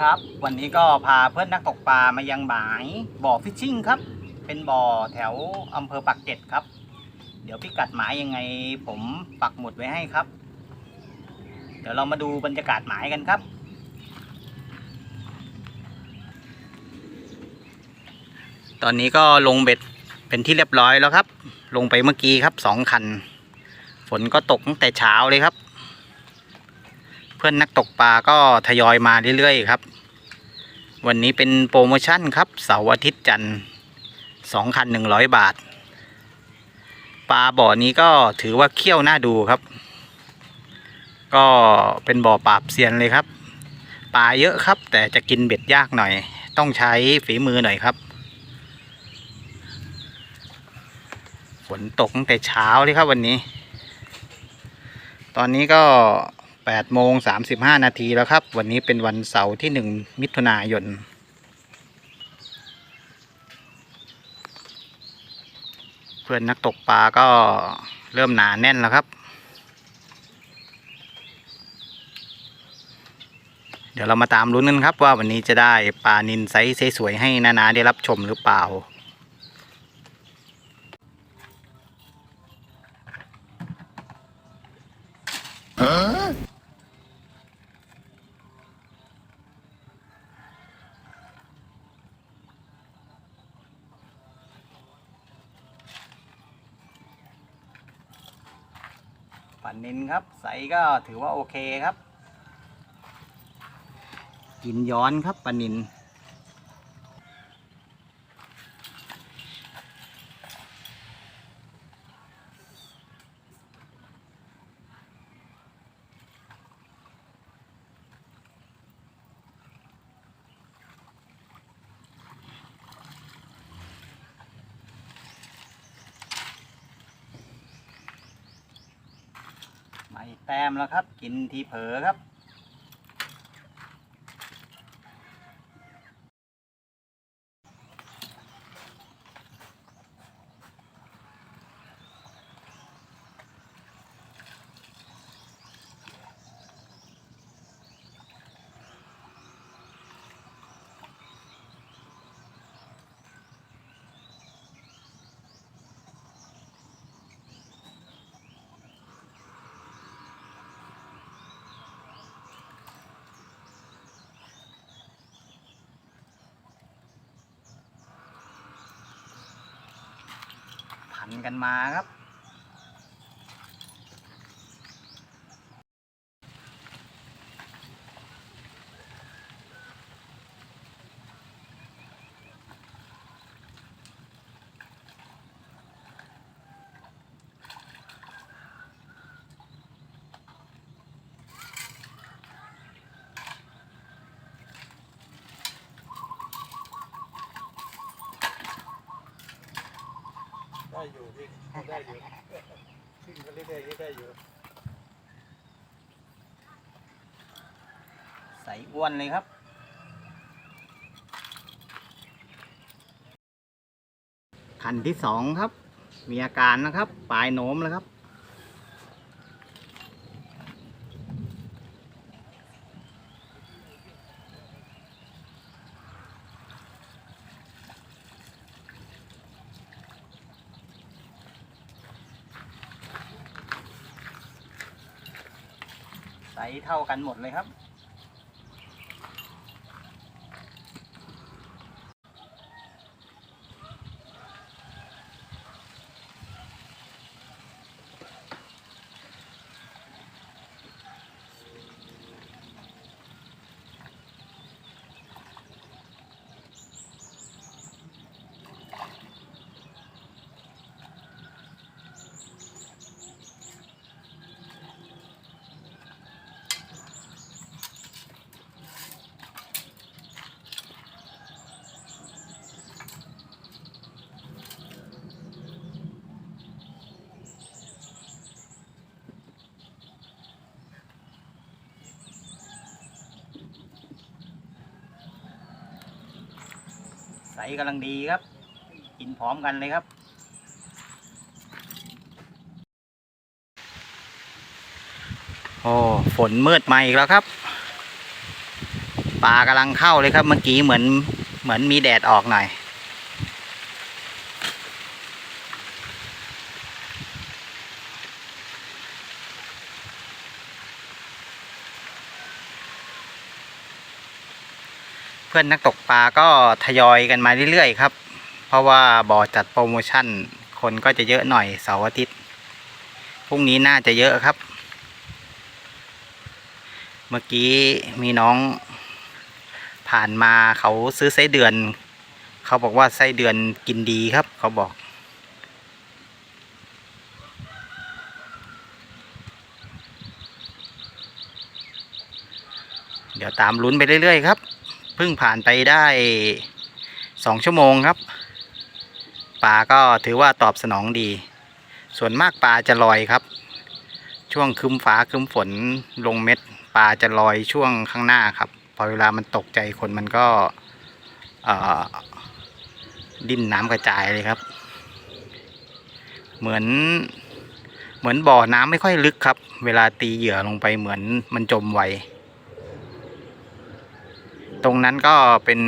ครับ วันนี้ก็พาเพื่อนนักตกปลามายังหมายบ่อฟิชชิ่งครับ เป็นบ่อแถวอำเภอปักเกร็ดครับ เดี๋ยวพิกัดหมายยังไง ผมปักหมุดไว้ให้ครับ เดี๋ยวเรามาดูบรรยากาศหมายกันครับ ตอนนี้ก็ลงเบ็ดเป็นที่เรียบร้อยแล้วครับ ลงไปเมื่อกี้ครับสองคัน ฝนก็ตกตั้งแต่เช้าเลยครับเพื่อนนักตกปลาก็ทยอยมาเรื่อยๆครับ วันนี้เป็นโปรโมชั่นครับเสาร์อาทิตย์จันทร์สองคันหนึ่งร้อยบาท ปลาบ่อนี้ก็ถือว่าเขี้ยวน่าดูครับ ก็เป็นบ่อปราบเซียนเลยครับ ปลาเยอะครับ แต่จะกินเบ็ดยากหน่อย ต้องใช้ฝีมือหน่อยครับ ฝนตกตั้งแต่เช้าเลยครับวันนี้ ตอนนี้ก็ 8โมง35 นาทีแล้วครับ วันนี้เป็นวันเสาร์ที่ 1 มิถุนายน เพื่อนนักตกปลาก็เริ่มหนาแน่นแล้วครับ เดี๋ยวเรามาตามลุ้นกันครับว่าวันนี้จะได้ปลานินไซส์สวยๆให้นานาได้รับชมหรือเปล่า ปันนินครับ ใสก็ถือว่าโอเคครับ กินย้อนครับปันนิน แต้มแล้วครับ กินทีเผลอครับ นกันมาครับ ได้อยู่พี่ได้อยู่ขึ้นไปเรื่อยๆได้อยู่ใสอ้วนเลยครับคันที่สองครับ มีอาการนะครับ ปลายโน้มแล้วครับ เท่ากันหมดเลยครับ กำลังดีครับ กินพร้อมกันเลยครับ โอ้ฝนมืดมาอีกแล้วครับปลากำลังเข้าเลยครับเมื่อกี้เหมือนเหมือนมีแดดออกหน่อย เพื่อนนักตกปลาก็ทยอยกันมาเรื่อยๆครับ เพราะว่าบ่อจัดโปรโมชั่น คนก็จะเยอะหน่อยเสาร์อาทิตย์พรุ่งนี้น่าจะเยอะครับ เมื่อกี้มีน้องผ่านมาเขาซื้อไส้เดือน เขาบอกว่าไส้เดือนกินดีครับ เขาบอกเดี๋ยวตามลุ้นไปเรื่อยๆครับ พิ่งผ่านไปได้สองชั่วโมงครับปลาก็ถือว่าตอบสนองดี ส่วนมากปลาจะลอยครับ ช่วงคึมฟ้าคึมฝนลงเม็ดปลาจะลอยช่วงข้างหน้าครับ พอเวลามันตกใจคนมันก็ดิ้นน้ำกระจายเลยครับ เหมือนเหมือนบ่อน้ำไม่ค่อยลึกครับ เวลาตีเหยื่อลงไปเหมือนมันจมไว ตรงนั้นก็เป็น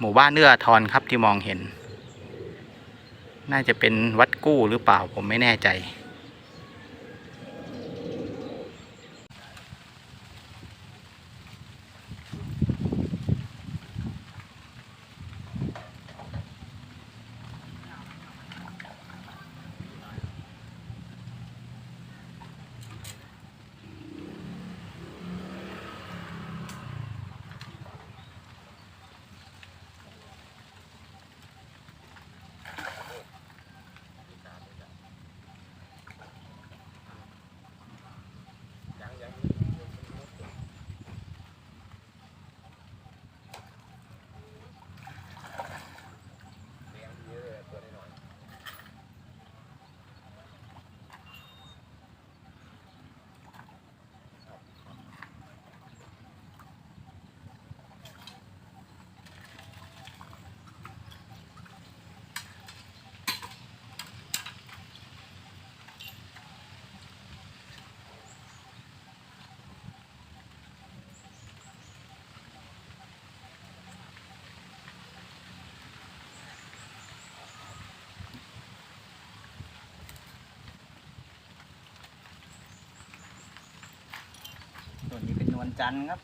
หมู่บ้านเนื้อทอนครับที่มองเห็น น่าจะเป็นวัดกู้หรือเปล่าผมไม่แน่ใจ วนนี้เป็นนวลจันทร์ครับ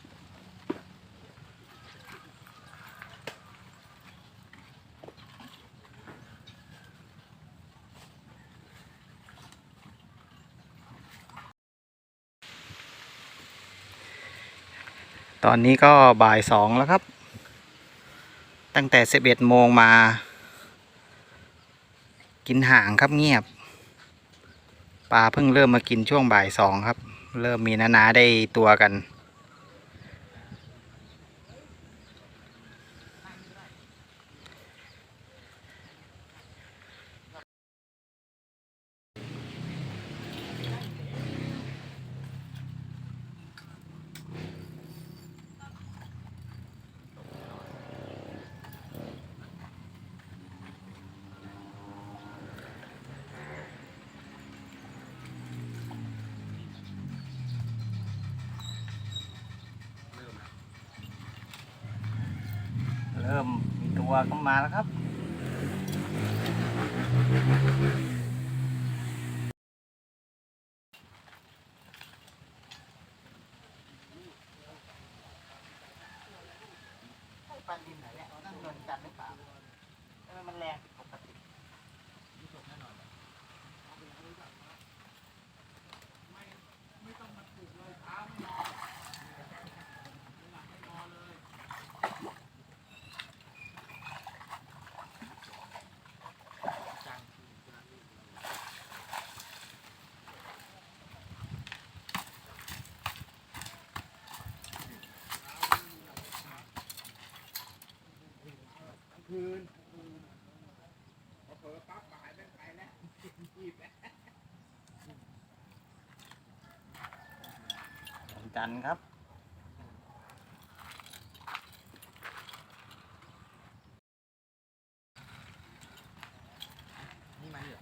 ตอนนี้ก็บ่ายสองแล้วครับ ตั้งแต่สิบเอ็ดโมงมา กินห่างครับเงียบ ปลาเพิ่งเริ่มมากินช่วงบ่ายสองครับ เริ่มมีนานาได้ตัวกัน เริ่มมีตัวเข้ามาแล้วครับ ปลาดินไหนเนี่ยนั่นเงินจันหรือเปล่าทำไมมันแรงผิดปกติ จันทร์ครับ นี่มันเหรอ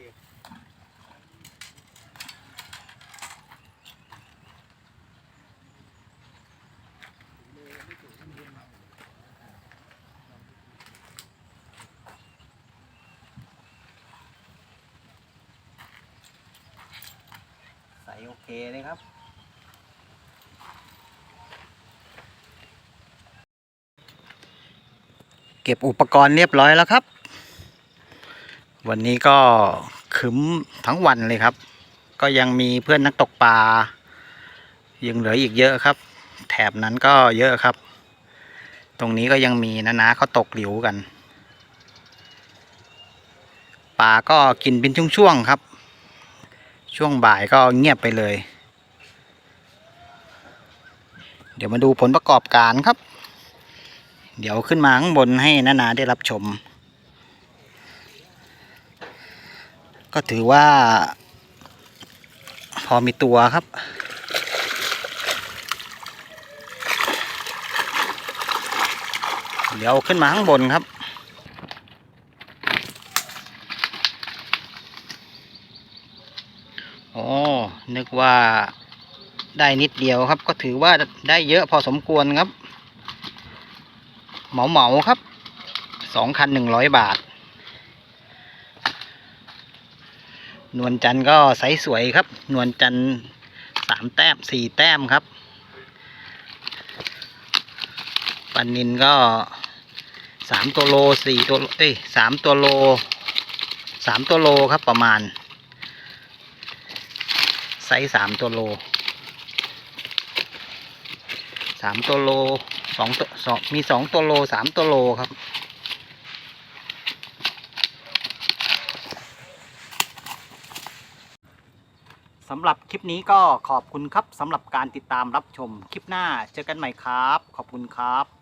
อยู่ใส่โอเคเลยครับเก็บอุปกรณ์เรียบร้อยแล้วครับ วันนี้ก็ขึ้มทั้งวันเลยครับ ก็ยังมีเพื่อนนักตกปลายังเหลืออีกเยอะครับ แถบนั้นก็เยอะครับ ตรงนี้ก็ยังมีนะนะเขาตกหลิวกันปลาก็กินเป็นช่วงๆครับ ช่วงบ่ายก็เงียบไปเลย เดี๋ยวมาดูผลประกอบการครับ เดี๋ยวขึ้นมาข้างบนให้นานาได้รับชม ก็ถือว่า พอมีตัวครับ เดี๋ยวขึ้นมาข้างบนครับโอ๋อนึกว่าได้นิดเดียวครับ ก็ถือว่าได้เยอะพอสมควรครับ เหมาเหมาครับสองคันหนึ่งร้อยบาท นวลจันทร์ก็ไซส์สวยครับ นวลจันทร์สามแต้มสี่แต้มครับปันนินก็สามตัวโลสี่ตัวเอ้ยสามตัวโลสามตัวโลครับประมาณ ไซส์สามตัวโลสามตัวโลสองตัวสองมีสองตัวโลสามตัวโลครับ สำหรับคลิปนี้ก็ขอบคุณครับสำหรับการติดตามรับชมคลิปหน้าเจอกันใหม่ครับ ขอบคุณครับ